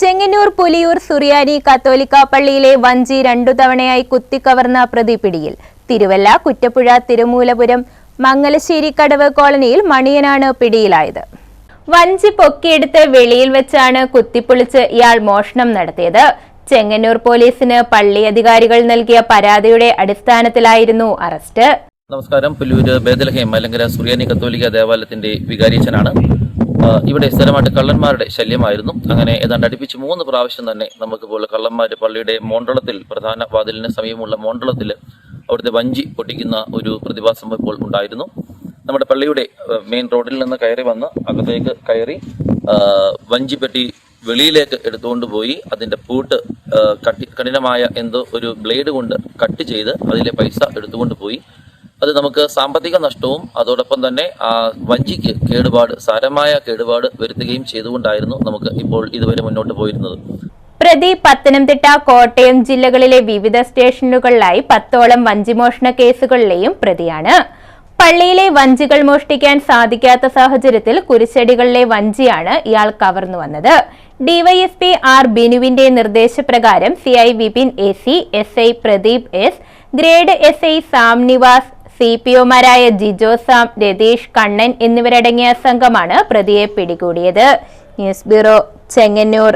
ചെങ്ങന്നൂർ പുലിയൂർ സുറിയാനി കത്തോലിക്ക പള്ളിയിലെ വഞ്ചി രണ്ടു തവണയായി കുത്തിക്കവർന്ന പ്രതി പിടിയിൽ തിരുവല്ല കുറ്റപ്പുഴ തിരുമൂലപുരം മംഗലശ്ശേരി കടവ് കോളനിയിൽ മണിയനാണ് പിടിയിലായത്. വഞ്ചി പൊക്കിയെടുത്ത് വെളിയിൽ വെച്ചാണ് കുത്തിപ്പൊളിച്ച് ഇയാൾ മോഷണം നടത്തിയത്. ചെങ്ങന്നൂർ പോലീസിന് പള്ളി അധികാരികൾ നൽകിയ പരാതിയുടെ അടിസ്ഥാനത്തിലായിരുന്നു അറസ്റ്റ്. നമസ്കാരം. പുല്ലൂര് ബേദലഹേം അല്ലെങ്കിൽ സുറിയാനി കത്തോലിക്ക ദേവാലയത്തിന്റെ വികാരിച്ചനാണ്. ഇവിടെ സ്ഥിരമായിട്ട് കള്ളന്മാരുടെ ശല്യമായിരുന്നു. അങ്ങനെ ഏതാണ്ട് അടുപ്പിച്ച് മൂന്ന് പ്രാവശ്യം തന്നെ നമുക്ക് പോലെ കള്ളന്മാർ പള്ളിയുടെ മോണ്ടളത്തിൽ പ്രധാന വാതിലിന് സമീപമുള്ള മോണ്ടളത്തിൽ അവിടുത്തെ വഞ്ചി പൊട്ടിക്കുന്ന ഒരു പ്രതിഭാസം ഇപ്പോൾ ഉണ്ടായിരുന്നു. നമ്മുടെ പള്ളിയുടെ മെയിൻ റോഡിൽ നിന്ന് കയറി വന്ന് അകത്തേക്ക് കയറി വഞ്ചി വഞ്ചിപ്പെട്ടി വെളിയിലേക്ക് എടുത്തുകൊണ്ട് പോയി. അതിന്റെ പൂട്ട് കട്ടി കഠിനമായ എന്തോ ഒരു ബ്ലേഡ് കൊണ്ട് കട്ട് ചെയ്ത് അതിലെ പൈസ എടുത്തുകൊണ്ട് പോയി. അത് നമുക്ക് സാമ്പത്തിക നഷ്ടവും അതോടൊപ്പം തന്നെ ആ വഞ്ചിക്ക് കേടുപാട് സാരമായ കേടുപാട് വരുത്തുകയും ചെയ്തുകൊണ്ടായിരുന്നു നമുക്ക് ഇപ്പോൾ ഇതുവരെ മുന്നോട്ട് പോയിരുന്നത്. പ്രതി പത്തനംതിട്ട കോട്ടയം ജില്ലകളിലെ വിവിധ സ്റ്റേഷനുകളിലായി പത്തോളം വഞ്ചിമോഷണ കേസുകളിലെയും പ്രതിയാണ്. പള്ളിയിലെ വഞ്ചികൾ മോഷ്ടിക്കാൻ സാധിക്കാത്ത സാഹചര്യത്തിൽ കുരിശടികളിലെ വഞ്ചിയാണ് ഇയാൾ കവർന്നു വന്നത്. ഡിവൈഎസ്പി ആർ ബിനുവിന്റെ നിർദ്ദേശപ്രകാരം CI Vipin A C S I Pradeep S grade S I Sam Nivas C P ഒമാരായ Jijo Sam Ratheesh Kannan എന്നിവരടങ്ങിയ സംഘമാണ് പ്രതിയെ പിടികൂടിയത്. News bureau Chengannur.